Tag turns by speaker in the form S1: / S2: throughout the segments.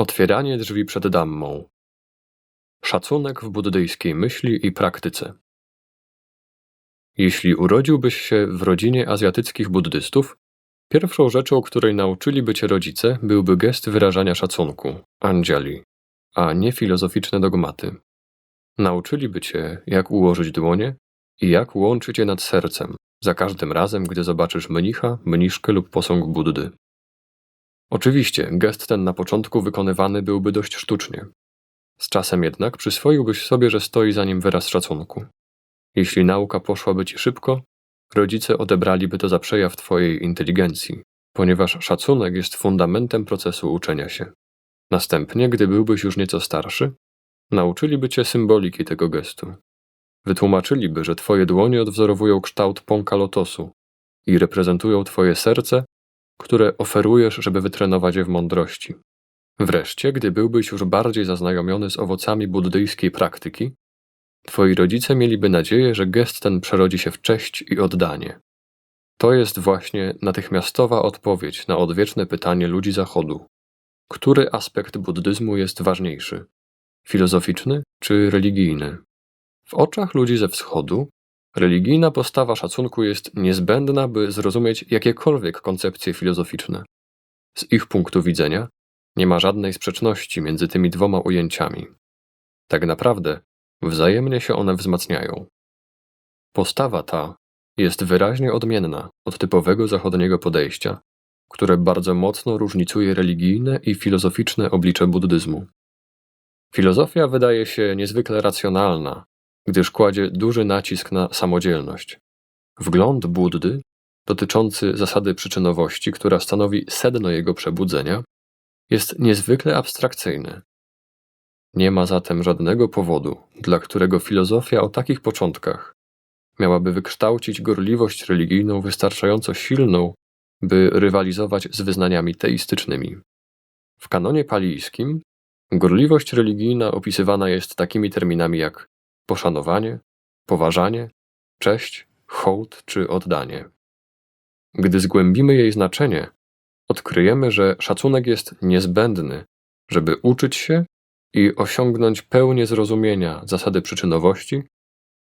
S1: Otwieranie drzwi przed Dammą. Szacunek w buddyjskiej myśli i praktyce. Jeśli urodziłbyś się w rodzinie azjatyckich buddystów, pierwszą rzeczą, której nauczyliby cię rodzice, byłby gest wyrażania szacunku, anjali, a nie filozoficzne dogmaty. Nauczyliby cię, jak ułożyć dłonie i jak łączyć je nad sercem, za każdym razem, gdy zobaczysz mnicha, mniszkę lub posąg Buddy. Oczywiście, gest ten na początku wykonywany byłby dość sztucznie. Z czasem jednak przyswoiłbyś sobie, że stoi za nim wyraz szacunku. Jeśli nauka poszłaby ci szybko, rodzice odebraliby to za przejaw twojej inteligencji, ponieważ szacunek jest fundamentem procesu uczenia się. Następnie, gdy byłbyś już nieco starszy, nauczyliby cię symboliki tego gestu. Wytłumaczyliby, że twoje dłonie odwzorowują kształt pąka lotosu i reprezentują twoje serce które oferujesz, żeby wytrenować je w mądrości. Wreszcie, gdy byłbyś już bardziej zaznajomiony z owocami buddyjskiej praktyki, twoi rodzice mieliby nadzieję, że gest ten przerodzi się w cześć i oddanie. To jest właśnie natychmiastowa odpowiedź na odwieczne pytanie ludzi Zachodu. Który aspekt buddyzmu jest ważniejszy? Filozoficzny czy religijny? W oczach ludzi ze wschodu Religijna postawa szacunku jest niezbędna, by zrozumieć jakiekolwiek koncepcje filozoficzne. Z ich punktu widzenia nie ma żadnej sprzeczności między tymi dwoma ujęciami. Tak naprawdę wzajemnie się one wzmacniają. Postawa ta jest wyraźnie odmienna od typowego zachodniego podejścia, które bardzo mocno różnicuje religijne i filozoficzne oblicze buddyzmu. Filozofia wydaje się niezwykle racjonalna gdyż kładzie duży nacisk na samodzielność. Wgląd Buddy, dotyczący zasady przyczynowości, która stanowi sedno jego przebudzenia, jest niezwykle abstrakcyjny. Nie ma zatem żadnego powodu, dla którego filozofia o takich początkach miałaby wykształcić gorliwość religijną wystarczająco silną, by rywalizować z wyznaniami teistycznymi. W kanonie palijskim gorliwość religijna opisywana jest takimi terminami jak poszanowanie, poważanie, cześć, hołd czy oddanie. Gdy zgłębimy jej znaczenie, odkryjemy, że szacunek jest niezbędny, żeby uczyć się i osiągnąć pełnię zrozumienia zasady przyczynowości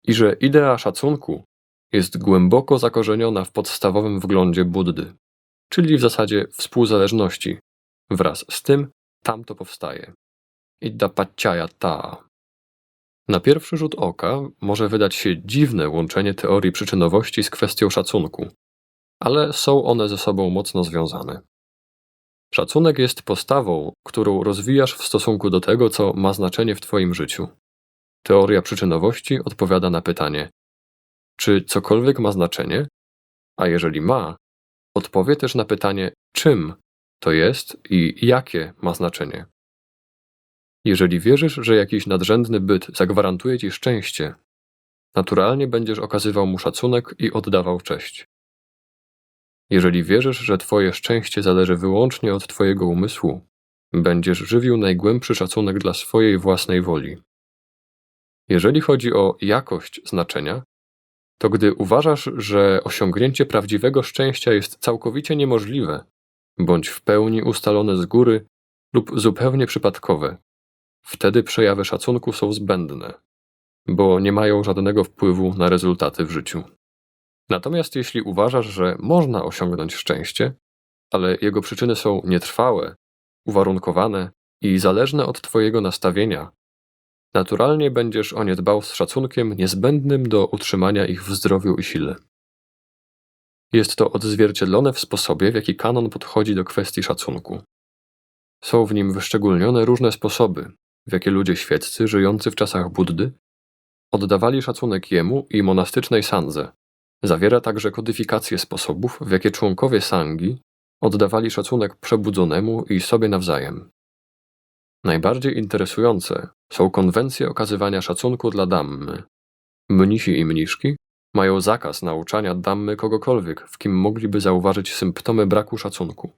S1: i że idea szacunku jest głęboko zakorzeniona w podstawowym wglądzie Buddy, czyli w zasadzie współzależności. Wraz z tym tamto powstaje. Idda ta. Na pierwszy rzut oka może wydać się dziwne łączenie teorii przyczynowości z kwestią szacunku, ale są one ze sobą mocno związane. Szacunek jest postawą, którą rozwijasz w stosunku do tego, co ma znaczenie w Twoim życiu. Teoria przyczynowości odpowiada na pytanie: czy cokolwiek ma znaczenie? A jeżeli ma, odpowie też na pytanie, czym to jest i jakie ma znaczenie. Jeżeli wierzysz, że jakiś nadrzędny byt zagwarantuje ci szczęście, naturalnie będziesz okazywał mu szacunek i oddawał cześć. Jeżeli wierzysz, że twoje szczęście zależy wyłącznie od twojego umysłu, będziesz żywił najgłębszy szacunek dla swojej własnej woli. Jeżeli chodzi o jakość znaczenia, to gdy uważasz, że osiągnięcie prawdziwego szczęścia jest całkowicie niemożliwe, bądź w pełni ustalone z góry lub zupełnie przypadkowe, Wtedy przejawy szacunku są zbędne, bo nie mają żadnego wpływu na rezultaty w życiu. Natomiast jeśli uważasz, że można osiągnąć szczęście, ale jego przyczyny są nietrwałe, uwarunkowane i zależne od Twojego nastawienia, naturalnie będziesz o nie dbał z szacunkiem niezbędnym do utrzymania ich w zdrowiu i sile. Jest to odzwierciedlone w sposobie, w jaki kanon podchodzi do kwestii szacunku. Są w nim wyszczególnione różne sposoby, w jakie ludzie świeccy żyjący w czasach Buddy oddawali szacunek jemu i monastycznej sandze. Zawiera także kodyfikację sposobów, w jakie członkowie sangi oddawali szacunek przebudzonemu i sobie nawzajem. Najbardziej interesujące są konwencje okazywania szacunku dla dammy. Mnisi i mniszki mają zakaz nauczania dammy kogokolwiek, w kim mogliby zauważyć symptomy braku szacunku.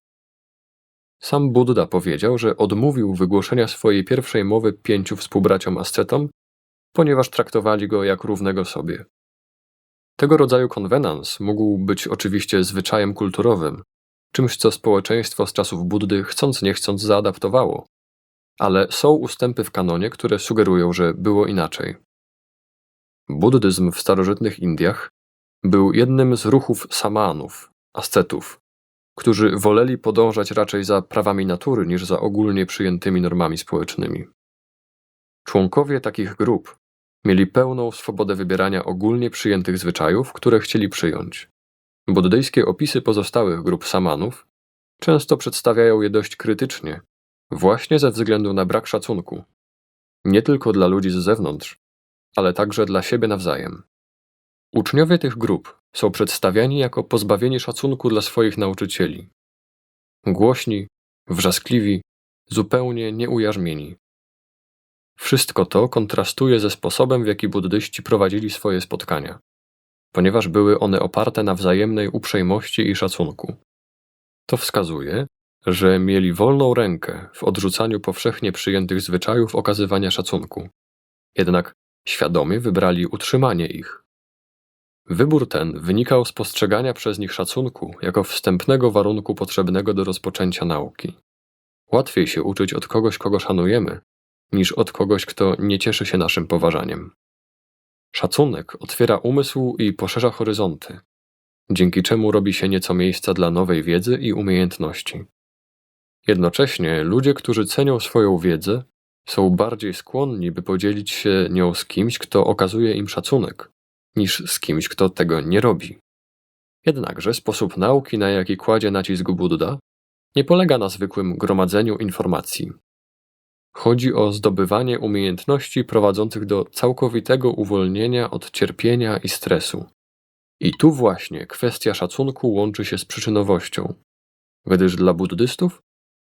S1: Sam Buddha powiedział, że odmówił wygłoszenia swojej pierwszej mowy pięciu współbraciom ascetom, ponieważ traktowali go jak równego sobie. Tego rodzaju konwenans mógł być oczywiście zwyczajem kulturowym, czymś co społeczeństwo z czasów Buddy chcąc nie chcąc zaadaptowało, ale są ustępy w kanonie, które sugerują, że było inaczej. Buddyzm w starożytnych Indiach był jednym z ruchów samanów, ascetów, którzy woleli podążać raczej za prawami natury niż za ogólnie przyjętymi normami społecznymi. Członkowie takich grup mieli pełną swobodę wybierania ogólnie przyjętych zwyczajów, które chcieli przyjąć. Buddyjskie opisy pozostałych grup samanów często przedstawiają je dość krytycznie, właśnie ze względu na brak szacunku. Nie tylko dla ludzi z zewnątrz, ale także dla siebie nawzajem. Uczniowie tych grup są przedstawiani jako pozbawieni szacunku dla swoich nauczycieli. Głośni, wrzaskliwi, zupełnie nieujarzmieni. Wszystko to kontrastuje ze sposobem, w jaki buddyści prowadzili swoje spotkania, ponieważ były one oparte na wzajemnej uprzejmości i szacunku. To wskazuje, że mieli wolną rękę w odrzucaniu powszechnie przyjętych zwyczajów okazywania szacunku, jednak świadomie wybrali utrzymanie ich. Wybór ten wynikał z postrzegania przez nich szacunku jako wstępnego warunku potrzebnego do rozpoczęcia nauki. Łatwiej się uczyć od kogoś, kogo szanujemy, niż od kogoś, kto nie cieszy się naszym poważaniem. Szacunek otwiera umysł i poszerza horyzonty, dzięki czemu robi się nieco miejsca dla nowej wiedzy i umiejętności. Jednocześnie ludzie, którzy cenią swoją wiedzę, są bardziej skłonni, by podzielić się nią z kimś, kto okazuje im szacunek, niż z kimś, kto tego nie robi. Jednakże sposób nauki, na jaki kładzie nacisk Buddha, nie polega na zwykłym gromadzeniu informacji. Chodzi o zdobywanie umiejętności prowadzących do całkowitego uwolnienia od cierpienia i stresu. I tu właśnie kwestia szacunku łączy się z przyczynowością, gdyż dla buddystów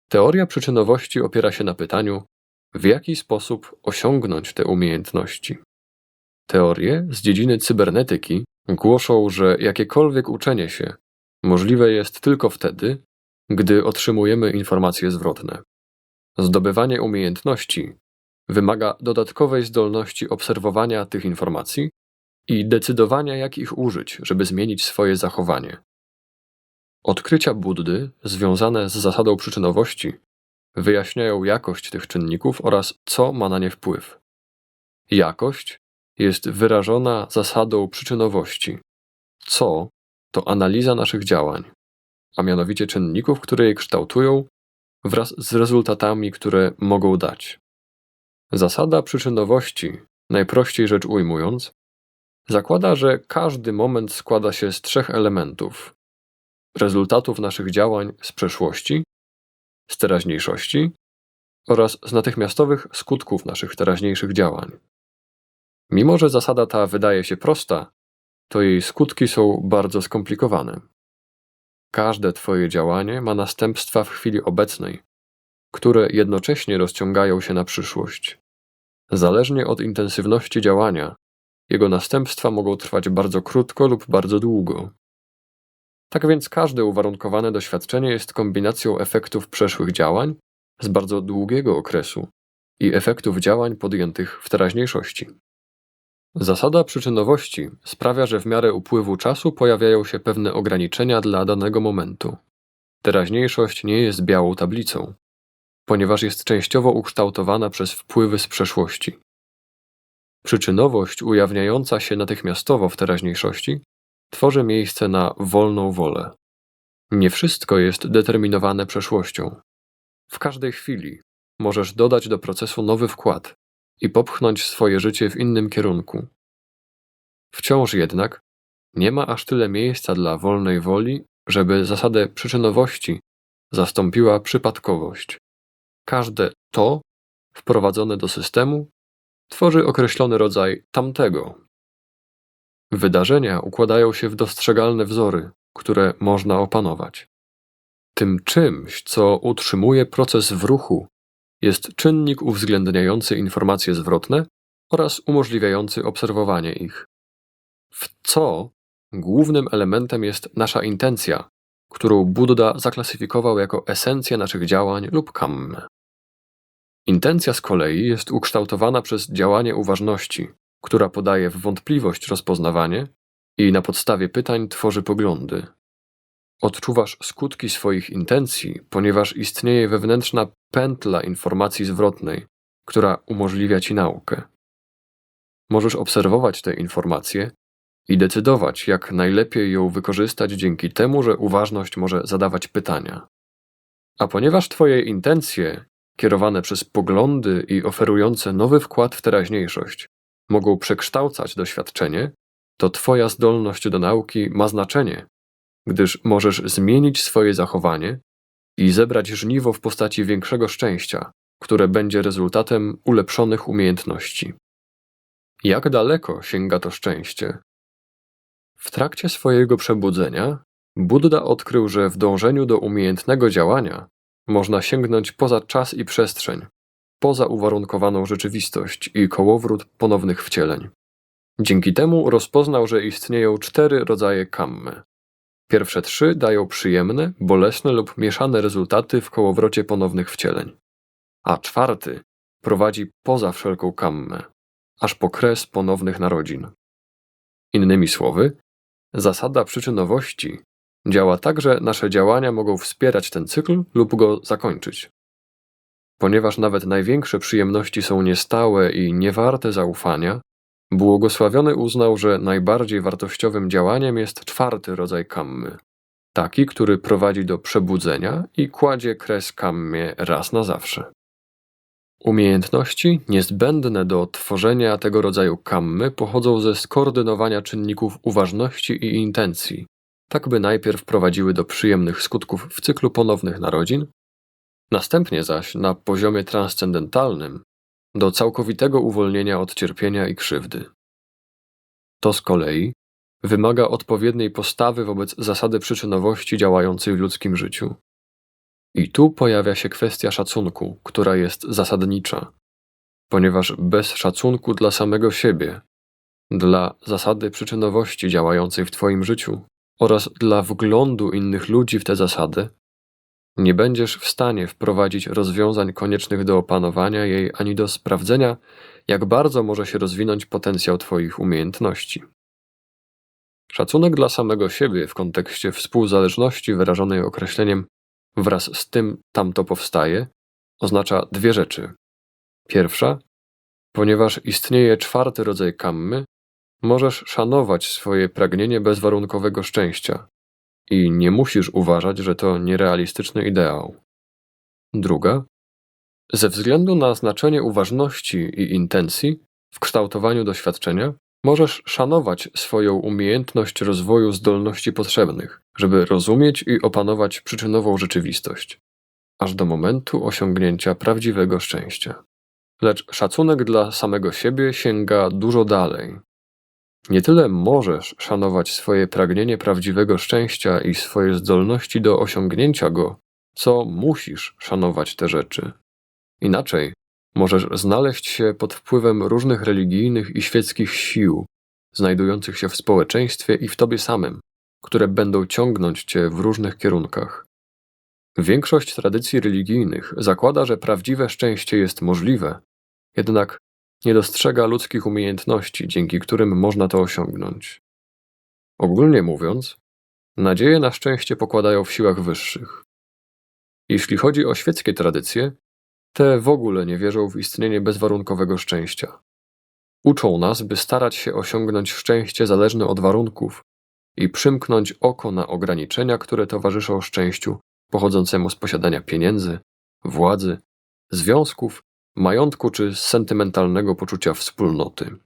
S1: teoria przyczynowości opiera się na pytaniu, w jaki sposób osiągnąć te umiejętności. Teorie z dziedziny cybernetyki głoszą, że jakiekolwiek uczenie się możliwe jest tylko wtedy, gdy otrzymujemy informacje zwrotne. Zdobywanie umiejętności wymaga dodatkowej zdolności obserwowania tych informacji i decydowania, jak ich użyć, żeby zmienić swoje zachowanie. Odkrycia Buddy związane z zasadą przyczynowości wyjaśniają jakość tych czynników oraz co ma na nie wpływ. Jakość jest wyrażona zasadą przyczynowości. Co to analiza naszych działań, a mianowicie czynników, które je kształtują wraz z rezultatami, które mogą dać. Zasada przyczynowości, najprościej rzecz ujmując, zakłada, że każdy moment składa się z trzech elementów: rezultatów naszych działań z przeszłości, z teraźniejszości oraz z natychmiastowych skutków naszych teraźniejszych działań. Mimo, że zasada ta wydaje się prosta, to jej skutki są bardzo skomplikowane. Każde Twoje działanie ma następstwa w chwili obecnej, które jednocześnie rozciągają się na przyszłość. Zależnie od intensywności działania, jego następstwa mogą trwać bardzo krótko lub bardzo długo. Tak więc każde uwarunkowane doświadczenie jest kombinacją efektów przeszłych działań z bardzo długiego okresu i efektów działań podjętych w teraźniejszości. Zasada przyczynowości sprawia, że w miarę upływu czasu pojawiają się pewne ograniczenia dla danego momentu. Teraźniejszość nie jest białą tablicą, ponieważ jest częściowo ukształtowana przez wpływy z przeszłości. Przyczynowość ujawniająca się natychmiastowo w teraźniejszości tworzy miejsce na wolną wolę. Nie wszystko jest determinowane przeszłością. W każdej chwili możesz dodać do procesu nowy wkład, i popchnąć swoje życie w innym kierunku. Wciąż jednak nie ma aż tyle miejsca dla wolnej woli, żeby zasadę przyczynowości zastąpiła przypadkowość. Każde to wprowadzone do systemu tworzy określony rodzaj tamtego. Wydarzenia układają się w dostrzegalne wzory, które można opanować. Tym czymś, co utrzymuje proces w ruchu jest czynnik uwzględniający informacje zwrotne oraz umożliwiający obserwowanie ich. W co głównym elementem jest nasza intencja, którą Buddha zaklasyfikował jako esencję naszych działań lub kammę. Intencja z kolei jest ukształtowana przez działanie uważności, która podaje w wątpliwość rozpoznawanie i na podstawie pytań tworzy poglądy. Odczuwasz skutki swoich intencji, ponieważ istnieje wewnętrzna pętla informacji zwrotnej, która umożliwia ci naukę. Możesz obserwować te informacje i decydować, jak najlepiej ją wykorzystać dzięki temu, że uważność może zadawać pytania. A ponieważ Twoje intencje, kierowane przez poglądy i oferujące nowy wkład w teraźniejszość, mogą przekształcać doświadczenie, to Twoja zdolność do nauki ma znaczenie, gdyż możesz zmienić swoje zachowanie i zebrać żniwo w postaci większego szczęścia, które będzie rezultatem ulepszonych umiejętności. Jak daleko sięga to szczęście? W trakcie swojego przebudzenia Buddha odkrył, że w dążeniu do umiejętnego działania można sięgnąć poza czas i przestrzeń, poza uwarunkowaną rzeczywistość i kołowrót ponownych wcieleń. Dzięki temu rozpoznał, że istnieją cztery rodzaje kammy. Pierwsze trzy dają przyjemne, bolesne lub mieszane rezultaty w kołowrocie ponownych wcieleń, a czwarty prowadzi poza wszelką kammę, aż po kres ponownych narodzin. Innymi słowy, zasada przyczynowości działa tak, że nasze działania mogą wspierać ten cykl lub go zakończyć. Ponieważ nawet największe przyjemności są niestałe i niewarte zaufania, błogosławiony uznał, że najbardziej wartościowym działaniem jest czwarty rodzaj kammy, taki, który prowadzi do przebudzenia i kładzie kres kammie raz na zawsze. Umiejętności niezbędne do tworzenia tego rodzaju kammy pochodzą ze skoordynowania czynników uważności i intencji, tak by najpierw prowadziły do przyjemnych skutków w cyklu ponownych narodzin, następnie zaś na poziomie transcendentalnym do całkowitego uwolnienia od cierpienia i krzywdy. To z kolei wymaga odpowiedniej postawy wobec zasady przyczynowości działającej w ludzkim życiu. I tu pojawia się kwestia szacunku, która jest zasadnicza, ponieważ bez szacunku dla samego siebie, dla zasady przyczynowości działającej w Twoim życiu oraz dla wglądu innych ludzi w tę zasadę, nie będziesz w stanie wprowadzić rozwiązań koniecznych do opanowania jej ani do sprawdzenia, jak bardzo może się rozwinąć potencjał Twoich umiejętności. Szacunek dla samego siebie w kontekście współzależności wyrażonej określeniem wraz z tym tamto powstaje oznacza dwie rzeczy. Pierwsza, ponieważ istnieje czwarty rodzaj kammy, możesz szanować swoje pragnienie bezwarunkowego szczęścia, i nie musisz uważać, że to nierealistyczny ideał. Druga, ze względu na znaczenie uważności i intencji w kształtowaniu doświadczenia, możesz szanować swoją umiejętność rozwoju zdolności potrzebnych, żeby rozumieć i opanować przyczynową rzeczywistość, aż do momentu osiągnięcia prawdziwego szczęścia. Lecz szacunek dla samego siebie sięga dużo dalej nie tyle możesz szanować swoje pragnienie prawdziwego szczęścia i swoje zdolności do osiągnięcia go, co musisz szanować te rzeczy. Inaczej możesz znaleźć się pod wpływem różnych religijnych i świeckich sił, znajdujących się w społeczeństwie i w tobie samym, które będą ciągnąć cię w różnych kierunkach. Większość tradycji religijnych zakłada, że prawdziwe szczęście jest możliwe, jednak nie dostrzega ludzkich umiejętności, dzięki którym można to osiągnąć. Ogólnie mówiąc, nadzieję na szczęście pokładają w siłach wyższych. Jeśli chodzi o świeckie tradycje, te w ogóle nie wierzą w istnienie bezwarunkowego szczęścia. Uczą nas, by starać się osiągnąć szczęście zależne od warunków i przymknąć oko na ograniczenia, które towarzyszą szczęściu pochodzącemu z posiadania pieniędzy, władzy, związków majątku czy sentymentalnego poczucia wspólnoty.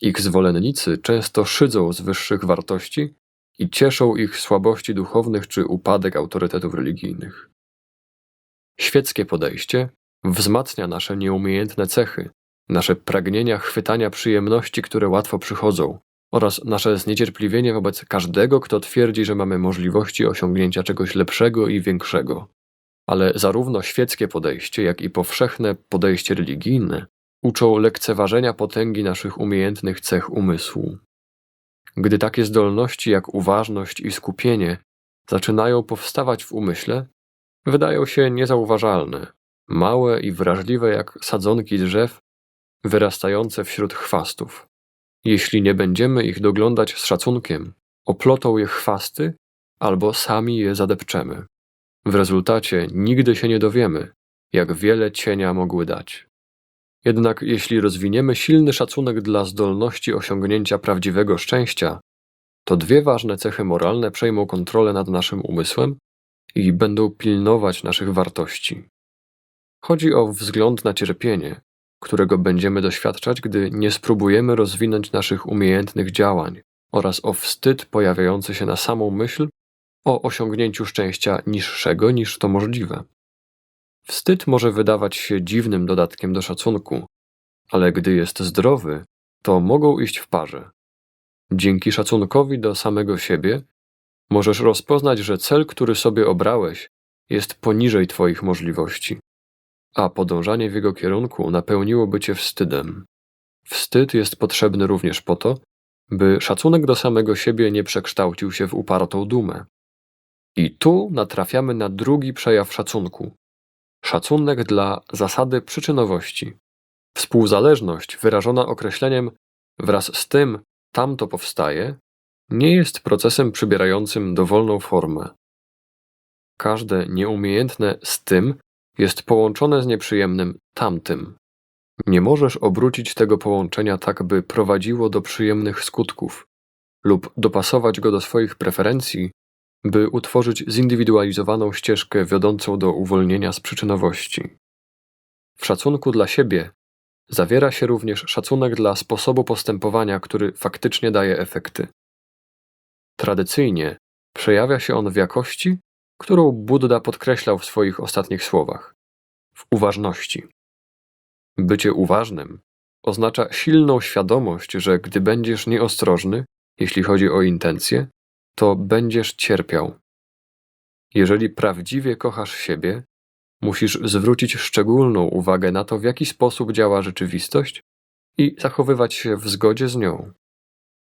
S1: Ich zwolennicy często szydzą z wyższych wartości i cieszą ich słabości duchownych czy upadek autorytetów religijnych. Świeckie podejście wzmacnia nasze nieumiejętne cechy, nasze pragnienia chwytania przyjemności, które łatwo przychodzą, oraz nasze zniecierpliwienie wobec każdego, kto twierdzi, że mamy możliwości osiągnięcia czegoś lepszego i większego ale zarówno świeckie podejście, jak i powszechne podejście religijne uczą lekceważenia potęgi naszych umiejętnych cech umysłu. Gdy takie zdolności jak uważność i skupienie zaczynają powstawać w umyśle, wydają się niezauważalne, małe i wrażliwe jak sadzonki drzew wyrastające wśród chwastów. Jeśli nie będziemy ich doglądać z szacunkiem, oplotą je chwasty albo sami je zadepczemy. W rezultacie nigdy się nie dowiemy, jak wiele cienia mogły dać. Jednak jeśli rozwiniemy silny szacunek dla zdolności osiągnięcia prawdziwego szczęścia, to dwie ważne cechy moralne przejmą kontrolę nad naszym umysłem i będą pilnować naszych wartości. Chodzi o wzgląd na cierpienie, którego będziemy doświadczać, gdy nie spróbujemy rozwinąć naszych umiejętnych działań, oraz o wstyd pojawiający się na samą myśl o osiągnięciu szczęścia niższego niż to możliwe. Wstyd może wydawać się dziwnym dodatkiem do szacunku, ale gdy jest zdrowy, to mogą iść w parze. Dzięki szacunkowi do samego siebie możesz rozpoznać, że cel, który sobie obrałeś, jest poniżej Twoich możliwości, a podążanie w jego kierunku napełniłoby Cię wstydem. Wstyd jest potrzebny również po to, by szacunek do samego siebie nie przekształcił się w upartą dumę. I tu natrafiamy na drugi przejaw szacunku szacunek dla zasady przyczynowości. Współzależność, wyrażona określeniem wraz z tym tamto powstaje, nie jest procesem przybierającym dowolną formę. Każde nieumiejętne z tym jest połączone z nieprzyjemnym tamtym. Nie możesz obrócić tego połączenia tak, by prowadziło do przyjemnych skutków, lub dopasować go do swoich preferencji, by utworzyć zindywidualizowaną ścieżkę wiodącą do uwolnienia z przyczynowości. W szacunku dla siebie zawiera się również szacunek dla sposobu postępowania, który faktycznie daje efekty. Tradycyjnie przejawia się on w jakości, którą Buddha podkreślał w swoich ostatnich słowach w uważności. Bycie uważnym oznacza silną świadomość, że gdy będziesz nieostrożny, jeśli chodzi o intencje, to będziesz cierpiał. Jeżeli prawdziwie kochasz siebie, musisz zwrócić szczególną uwagę na to, w jaki sposób działa rzeczywistość i zachowywać się w zgodzie z nią.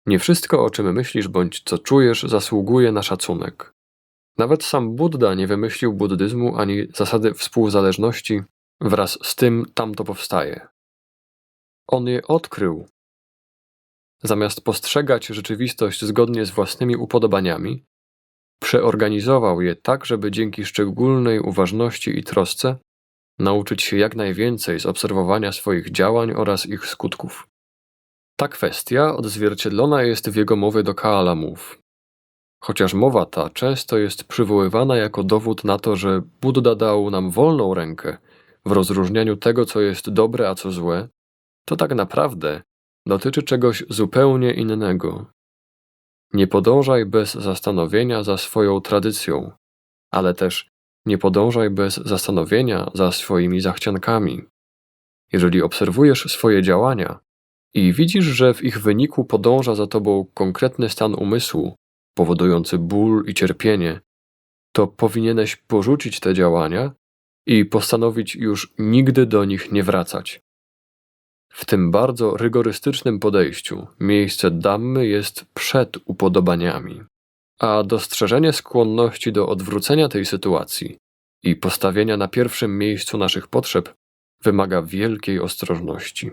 S1: Nie wszystko, o czym myślisz bądź co czujesz, zasługuje na szacunek. Nawet sam Buddha nie wymyślił buddyzmu ani zasady współzależności, wraz z tym tamto powstaje. On je odkrył zamiast postrzegać rzeczywistość zgodnie z własnymi upodobaniami, przeorganizował je tak, żeby dzięki szczególnej uważności i trosce nauczyć się jak najwięcej z obserwowania swoich działań oraz ich skutków. Ta kwestia odzwierciedlona jest w jego mowie do Kaalamów. Chociaż mowa ta często jest przywoływana jako dowód na to, że Buddha dał nam wolną rękę w rozróżnianiu tego, co jest dobre, a co złe, to tak naprawdę dotyczy czegoś zupełnie innego. Nie podążaj bez zastanowienia za swoją tradycją, ale też nie podążaj bez zastanowienia za swoimi zachciankami. Jeżeli obserwujesz swoje działania i widzisz, że w ich wyniku podąża za tobą konkretny stan umysłu, powodujący ból i cierpienie, to powinieneś porzucić te działania i postanowić już nigdy do nich nie wracać. W tym bardzo rygorystycznym podejściu miejsce dammy jest przed upodobaniami, a dostrzeżenie skłonności do odwrócenia tej sytuacji i postawienia na pierwszym miejscu naszych potrzeb wymaga wielkiej ostrożności.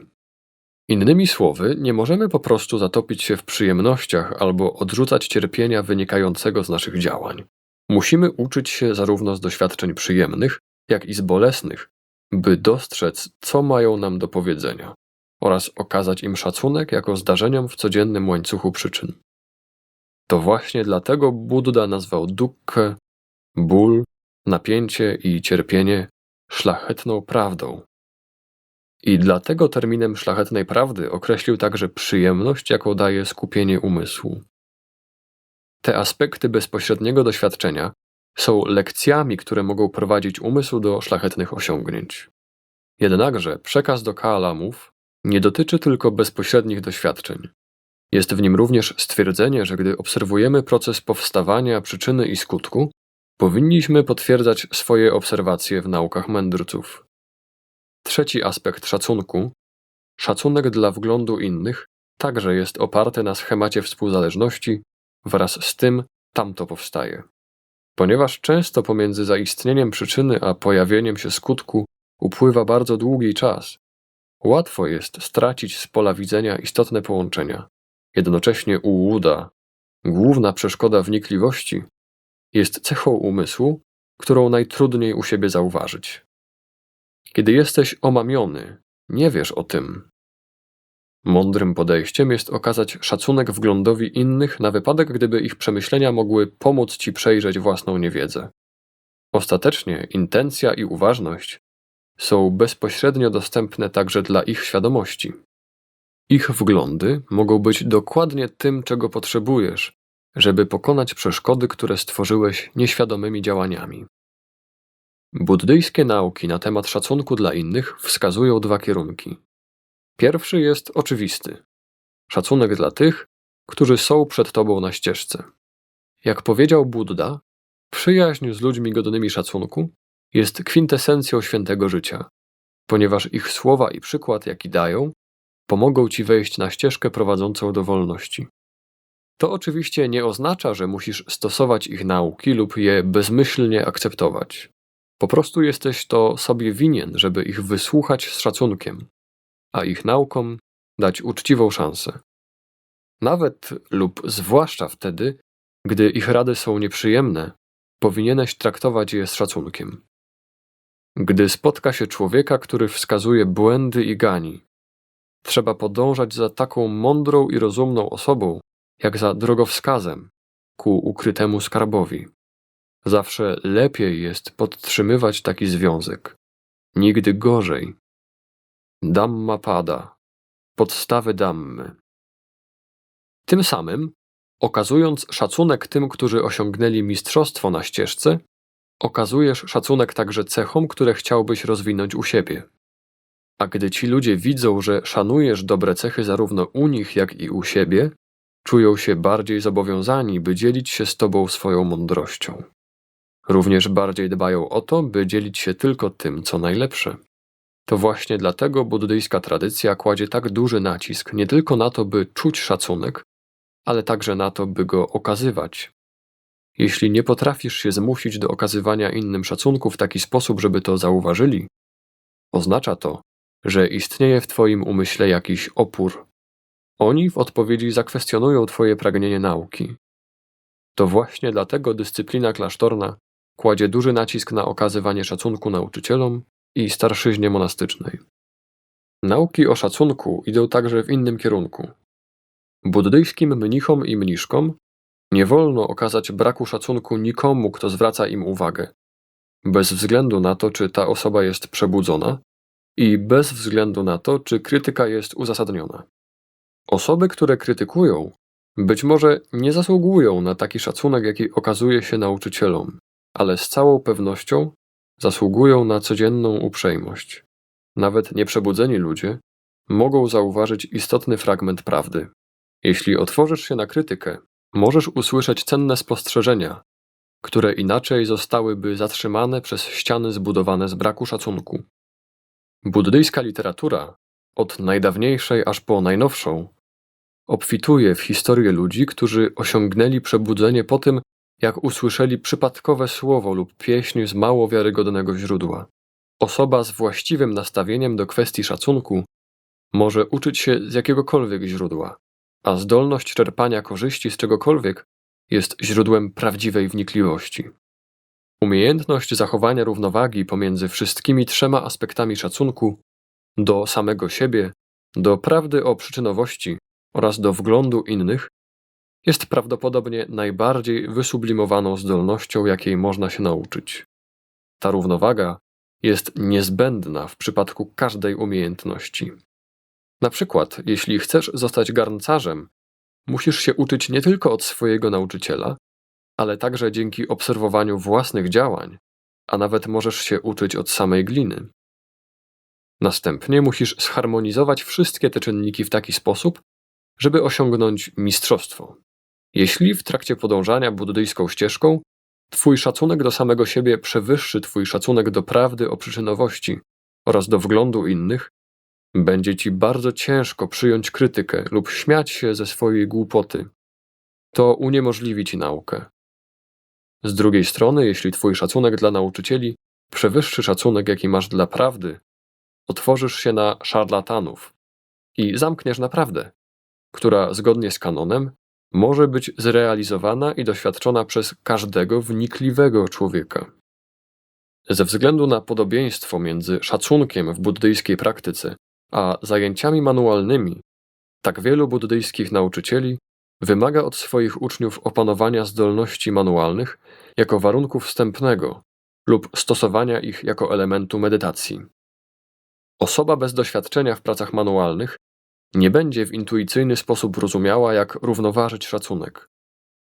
S1: Innymi słowy, nie możemy po prostu zatopić się w przyjemnościach albo odrzucać cierpienia wynikającego z naszych działań. Musimy uczyć się zarówno z doświadczeń przyjemnych, jak i z bolesnych, by dostrzec, co mają nam do powiedzenia oraz okazać im szacunek jako zdarzeniom w codziennym łańcuchu przyczyn. To właśnie dlatego Buddha nazwał dukkhe, ból, napięcie i cierpienie szlachetną prawdą. I dlatego terminem szlachetnej prawdy określił także przyjemność, jaką daje skupienie umysłu. Te aspekty bezpośredniego doświadczenia są lekcjami, które mogą prowadzić umysł do szlachetnych osiągnięć. Jednakże przekaz do Kaalamów nie dotyczy tylko bezpośrednich doświadczeń. Jest w nim również stwierdzenie, że gdy obserwujemy proces powstawania przyczyny i skutku, powinniśmy potwierdzać swoje obserwacje w naukach mędrców. Trzeci aspekt szacunku szacunek dla wglądu innych także jest oparty na schemacie współzależności, wraz z tym tamto powstaje. Ponieważ często pomiędzy zaistnieniem przyczyny a pojawieniem się skutku upływa bardzo długi czas, Łatwo jest stracić z pola widzenia istotne połączenia. Jednocześnie ułuda, główna przeszkoda wnikliwości, jest cechą umysłu, którą najtrudniej u siebie zauważyć. Kiedy jesteś omamiony, nie wiesz o tym. Mądrym podejściem jest okazać szacunek wglądowi innych na wypadek, gdyby ich przemyślenia mogły pomóc ci przejrzeć własną niewiedzę. Ostatecznie intencja i uważność są bezpośrednio dostępne także dla ich świadomości. Ich wglądy mogą być dokładnie tym, czego potrzebujesz, żeby pokonać przeszkody, które stworzyłeś nieświadomymi działaniami. Buddyjskie nauki na temat szacunku dla innych wskazują dwa kierunki. Pierwszy jest oczywisty szacunek dla tych, którzy są przed tobą na ścieżce. Jak powiedział Buddha, przyjaźń z ludźmi godnymi szacunku jest kwintesencją świętego życia, ponieważ ich słowa i przykład, jaki dają, pomogą ci wejść na ścieżkę prowadzącą do wolności. To oczywiście nie oznacza, że musisz stosować ich nauki lub je bezmyślnie akceptować. Po prostu jesteś to sobie winien, żeby ich wysłuchać z szacunkiem, a ich naukom dać uczciwą szansę. Nawet lub zwłaszcza wtedy, gdy ich rady są nieprzyjemne, powinieneś traktować je z szacunkiem. Gdy spotka się człowieka, który wskazuje błędy i gani, trzeba podążać za taką mądrą i rozumną osobą, jak za drogowskazem ku ukrytemu skarbowi. Zawsze lepiej jest podtrzymywać taki związek. Nigdy gorzej. Damma pada. Podstawy dammy. Tym samym, okazując szacunek tym, którzy osiągnęli mistrzostwo na ścieżce, okazujesz szacunek także cechom, które chciałbyś rozwinąć u siebie. A gdy ci ludzie widzą, że szanujesz dobre cechy zarówno u nich, jak i u siebie, czują się bardziej zobowiązani, by dzielić się z tobą swoją mądrością. Również bardziej dbają o to, by dzielić się tylko tym, co najlepsze. To właśnie dlatego buddyjska tradycja kładzie tak duży nacisk nie tylko na to, by czuć szacunek, ale także na to, by go okazywać. Jeśli nie potrafisz się zmusić do okazywania innym szacunku w taki sposób, żeby to zauważyli, oznacza to, że istnieje w Twoim umyśle jakiś opór. Oni w odpowiedzi zakwestionują Twoje pragnienie nauki. To właśnie dlatego dyscyplina klasztorna kładzie duży nacisk na okazywanie szacunku nauczycielom i starszyźnie monastycznej. Nauki o szacunku idą także w innym kierunku. Buddyjskim mnichom i mniszkom nie wolno okazać braku szacunku nikomu, kto zwraca im uwagę, bez względu na to, czy ta osoba jest przebudzona i bez względu na to, czy krytyka jest uzasadniona. Osoby, które krytykują, być może nie zasługują na taki szacunek, jaki okazuje się nauczycielom, ale z całą pewnością zasługują na codzienną uprzejmość. Nawet nieprzebudzeni ludzie mogą zauważyć istotny fragment prawdy. Jeśli otworzysz się na krytykę, możesz usłyszeć cenne spostrzeżenia, które inaczej zostałyby zatrzymane przez ściany zbudowane z braku szacunku. Buddyjska literatura, od najdawniejszej aż po najnowszą, obfituje w historię ludzi, którzy osiągnęli przebudzenie po tym, jak usłyszeli przypadkowe słowo lub pieśń z mało wiarygodnego źródła. Osoba z właściwym nastawieniem do kwestii szacunku może uczyć się z jakiegokolwiek źródła, a zdolność czerpania korzyści z czegokolwiek jest źródłem prawdziwej wnikliwości. Umiejętność zachowania równowagi pomiędzy wszystkimi trzema aspektami szacunku do samego siebie, do prawdy o przyczynowości oraz do wglądu innych jest prawdopodobnie najbardziej wysublimowaną zdolnością, jakiej można się nauczyć. Ta równowaga jest niezbędna w przypadku każdej umiejętności. Na przykład, jeśli chcesz zostać garncarzem, musisz się uczyć nie tylko od swojego nauczyciela, ale także dzięki obserwowaniu własnych działań, a nawet możesz się uczyć od samej gliny. Następnie musisz zharmonizować wszystkie te czynniki w taki sposób, żeby osiągnąć mistrzostwo. Jeśli w trakcie podążania buddyjską ścieżką Twój szacunek do samego siebie przewyższy Twój szacunek do prawdy o przyczynowości oraz do wglądu innych, będzie Ci bardzo ciężko przyjąć krytykę lub śmiać się ze swojej głupoty. To uniemożliwi Ci naukę. Z drugiej strony, jeśli Twój szacunek dla nauczycieli przewyższy szacunek, jaki masz dla prawdy, otworzysz się na szarlatanów i zamkniesz naprawdę, która zgodnie z kanonem może być zrealizowana i doświadczona przez każdego wnikliwego człowieka. Ze względu na podobieństwo między szacunkiem w buddyjskiej praktyce a zajęciami manualnymi, tak wielu buddyjskich nauczycieli wymaga od swoich uczniów opanowania zdolności manualnych jako warunku wstępnego lub stosowania ich jako elementu medytacji. Osoba bez doświadczenia w pracach manualnych nie będzie w intuicyjny sposób rozumiała, jak równoważyć szacunek.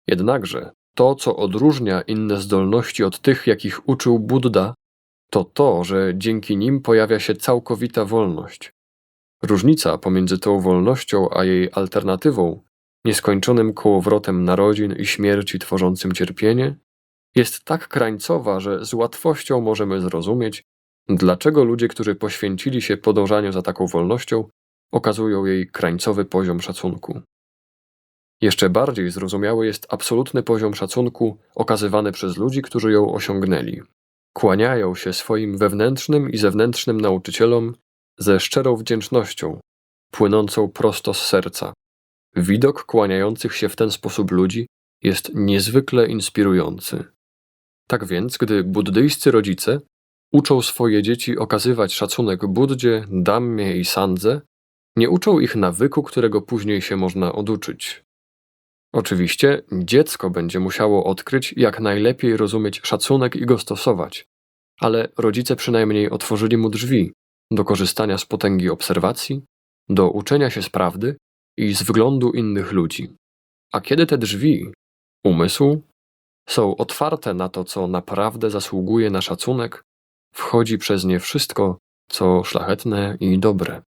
S1: Jednakże to, co odróżnia inne zdolności od tych, jakich uczył Buddha, to to, że dzięki nim pojawia się całkowita wolność. Różnica pomiędzy tą wolnością a jej alternatywą, nieskończonym kołowrotem narodzin i śmierci tworzącym cierpienie, jest tak krańcowa, że z łatwością możemy zrozumieć, dlaczego ludzie, którzy poświęcili się podążaniu za taką wolnością, okazują jej krańcowy poziom szacunku. Jeszcze bardziej zrozumiały jest absolutny poziom szacunku okazywany przez ludzi, którzy ją osiągnęli. Kłaniają się swoim wewnętrznym i zewnętrznym nauczycielom ze szczerą wdzięcznością, płynącą prosto z serca. Widok kłaniających się w ten sposób ludzi jest niezwykle inspirujący. Tak więc, gdy buddyjscy rodzice uczą swoje dzieci okazywać szacunek Buddzie, Dammie i Sandze, nie uczą ich nawyku, którego później się można oduczyć. Oczywiście dziecko będzie musiało odkryć, jak najlepiej rozumieć szacunek i go stosować, ale rodzice przynajmniej otworzyli mu drzwi do korzystania z potęgi obserwacji, do uczenia się z prawdy i z wyglądu innych ludzi. A kiedy te drzwi, umysł, są otwarte na to, co naprawdę zasługuje na szacunek, wchodzi przez nie wszystko, co szlachetne i dobre.